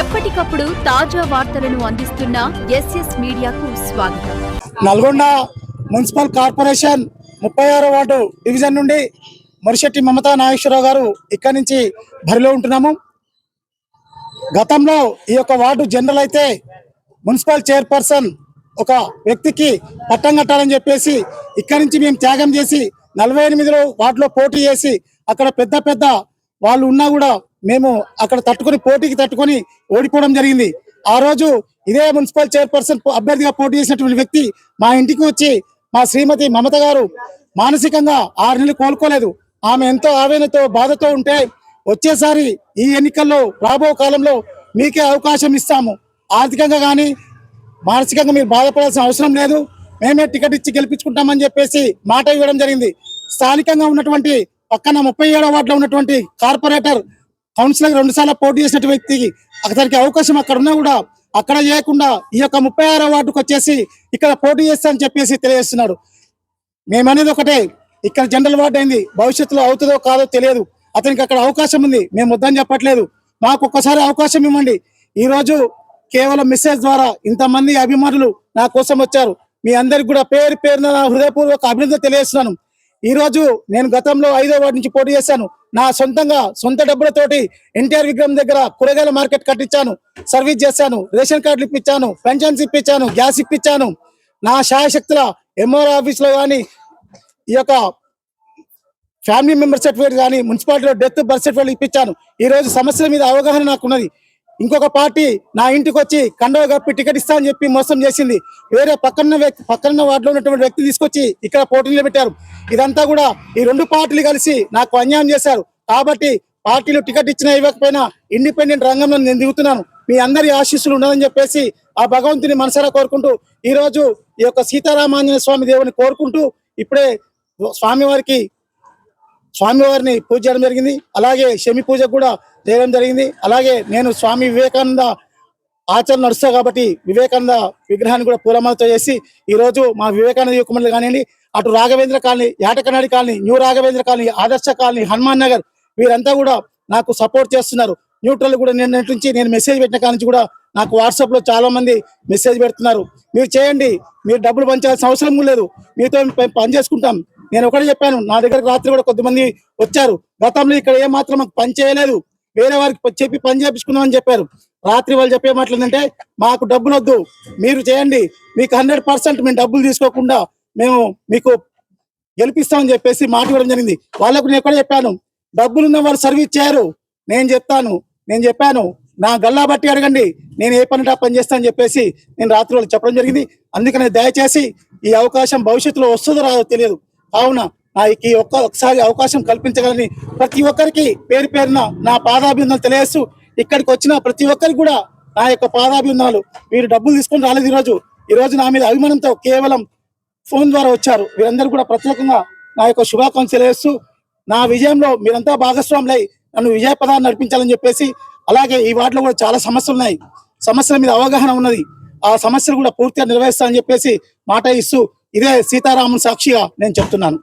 ఎప్పటికప్పుడు తాజా వార్తలను అందిస్తున్న ఎస్ఎస్ మీడియాకు స్వాగతం. నల్గొండ మున్సిపల్ కార్పొరేషన్ ముప్పై ఆరో వార్డు డివిజన్ నుండి మరిశెట్టి మమతా నాగేశ్వరరావు గారు ఇక్కడి నుంచి బరిలో ఉంటున్నాము. గతంలో ఈ యొక్క వార్డు జనరల్ అయితే మున్సిపల్ చైర్పర్సన్ ఒక వ్యక్తికి పట్టం కట్టాలని చెప్పేసి ఇక్కడి నుంచి మేము త్యాగం చేసి నలభై ఎనిమిదిలో వార్డులో పోటీ చేసి అక్కడ పెద్ద పెద్ద వాళ్ళు ఉన్నా కూడా మేము అక్కడ తట్టుకొని పోటీకి తట్టుకొని ఓడిపోవడం జరిగింది. ఆ రోజు ఇదే మున్సిపల్ చైర్పర్సన్ అభ్యర్థిగా పోటీ చేసినటువంటి వ్యక్తి మా ఇంటికి వచ్చి మా శ్రీమతి మమత గారు మానసికంగా ఆరు నెలలు కోలుకోలేదు. ఆమె ఎంతో ఆవేదనతో బాధతో ఉంటే వచ్చేసారి ఈ ఎన్నికల్లో రాబో కాలంలో మీకే అవకాశం ఇస్తాము. ఆర్థికంగా కానీ మానసికంగా మీరు బాధపడాల్సిన అవసరం లేదు. మేమే టికెట్ ఇచ్చి గెలిపించుకుంటామని చెప్పేసి మాట ఇవ్వడం జరిగింది. స్థానికంగా ఉన్నటువంటి పక్కన ముప్పై ఏడవ వార్డులో ఉన్నటువంటి కార్పొరేటర్ కౌన్సిలర్ రెండు సార్లు పోటీ చేసిన వ్యక్తికి అతనికి అవకాశం అక్కడ ఉన్నా కూడా అక్కడ చేయకుండా ఈ యొక్క ముప్పై ఆరో వార్డుకు వచ్చేసి ఇక్కడ పోటీ చేస్తా అని చెప్పేసి తెలియజేస్తున్నాడు మేమనేది ఒకటే ఇక్కడ జనరల్ వార్డు అయింది భవిష్యత్తులో అవుతుందో కాదో తెలియదు. అతనికి అక్కడ అవకాశం ఉంది మేము వద్దని చెప్పట్లేదు. మాకు ఒక్కసారి అవకాశం ఇవ్వండి. ఈ రోజు కేవలం మెసేజ్ ద్వారా ఇంతమంది అభిమానులు నా కోసం వచ్చారు. మీ అందరికి కూడా పేరు పేరున హృదయపూర్వక అభినందన తెలియజేస్తున్నాను. ఈరోజు నేను గతంలో ఐదో వార్డు నుంచి పోటీ చేశాను. నా సొంతంగా సొంత డబ్బులతోటి ఎన్టీఆర్ విగ్రహం దగ్గర కూరగాయల మార్కెట్ కట్టించాను. సర్వీస్ చేశాను. రేషన్ కార్డులు ఇప్పించాను. పెన్షన్స్ ఇప్పించాను. గ్యాస్ ఇప్పించాను. నా శాయశక్తుల ఎంఆర్ ఆఫీస్లో కానీ ఈ యొక్క ఫ్యామిలీ మెంబర్ సర్టిఫికేట్ కానీ మున్సిపాలిటీలో డెత్ బర్త్ సర్టిఫికేట్ ఇప్పించాను. ఈరోజు సమస్యల మీద అవగాహన నాకు ఉన్నది ఇంకొక పార్టీ నా ఇంటికి వచ్చి కండవ కప్పి టికెట్ ఇస్తా అని చెప్పి మోసం చేసింది. వేరే పక్కన వ్యక్తి పక్కన వార్డులో ఉన్నటువంటి వ్యక్తి తీసుకొచ్చి ఇక్కడ పోటీలు పెట్టారు ఇదంతా కూడా ఈ రెండు పార్టీలు కలిసి నాకు అన్యాయం చేశారు. కాబట్టి పార్టీలు టికెట్ ఇచ్చినా ఇవ్వకపోయినా ఇండిపెండెంట్ రంగంలో నేను దిగుతున్నాను. మీ అందరి ఆశీస్సులు ఉండదని చెప్పేసి ఆ భగవంతుని మనసారా కోరుకుంటూ ఈ రోజు ఈ యొక్క సీతారామాంజనేయ స్వామి దేవుని కోరుకుంటూ ఇప్పుడే స్వామివారికి స్వామివారిని పూజ చేయడం జరిగింది. అలాగే శమి పూజ కూడా చేయడం జరిగింది. అలాగే నేను స్వామి వివేకానంద ఆచరణ నడుస్తా కాబట్టి వివేకానంద విగ్రహాన్ని కూడా పూలమాలతో చేసి ఈరోజు మా వివేకానంద యువకుమండలి కానివ్వండి అటు Raghavendra colony యాటకనాడి colony new Raghavendra colony Adarsh colony Hanuman Nagar వీరంతా కూడా నాకు సపోర్ట్ చేస్తున్నారు. న్యూట్రల్ కూడా నేను నుంచి నేను మెసేజ్ పెట్టిన కాడ నుంచి కూడా నాకు వాట్సాప్లో చాలామంది చాలా మంది మెసేజ్ పెడుతున్నారు. మీరు చేయండి. మీరు డబ్బులు పంచాల్సిన అవసరం లేదు. మీతో పని చేసుకుంటాం. నేను ఒకటి చెప్పాను నా దగ్గరకు రాత్రి కూడా కొద్దిమంది వచ్చారు. గతంలో ఇక్కడ ఏ మాత్రం మాకు పని చేయలేదు. వేరే వారికి చెప్పి పని చేపించుకున్నాం అని చెప్పారు. రాత్రి వాళ్ళు చెప్పే మాటలు మాకు డబ్బులు వద్దు మీరు చేయండి. మీకు హండ్రెడ్ పర్సెంట్ మేము డబ్బులు తీసుకోకుండా మేము మీకు గెలిపిస్తామని చెప్పేసి మాట ఇవ్వడం జరిగింది. వాళ్ళకు నేను ఎక్కడ చెప్పాను డబ్బులు ఉన్న వాళ్ళు సర్వీస్ చేయరు. నేను చెప్తాను నేను చెప్పాను నా గల్లా బట్టి అడగండి. నేను ఏ పని పని చేస్తానని చెప్పేసి నేను రాత్రి వాళ్ళు చెప్పడం జరిగింది. అందుకని దయచేసి ఈ అవకాశం భవిష్యత్తులో వస్తుందో రాదో తెలియదు. కావున నాకు ఒక్క ఒకసారి అవకాశం కల్పించగలని ప్రతి ఒక్కరికి పేరు పేరున నా పాదాభివందనలు తెలియస్తూ ఇక్కడికి వచ్చిన ప్రతి ఒక్కరికి కూడా నా యొక్క పాదాభిందనాలు మీరు డబ్బులు తీసుకొని రాలేదు ఈరోజు. ఈ రోజు నా మీద అభిమానంతో కేవలం ఫోన్ ద్వారా వచ్చారు. వీరందరూ కూడా ప్రత్యేకంగా నా యొక్క శుభాకాంక్షలు తెలియజేస్తూ నా విజయంలో మీరంతా భాగస్వాములై నన్ను విజయ పదాన్ని నడిపించాలని చెప్పేసి అలాగే ఈ వార్డులో కూడా చాలా సమస్యలు ఉన్నాయి. సమస్యల మీద అవగాహన ఉన్నది. ఆ సమస్యలు కూడా పూర్తిగా నిర్వహిస్తానని చెప్పేసి మాట ఇస్తూ ఇదే సీతారాముని సాక్షిగా నేను చెప్తున్నాను.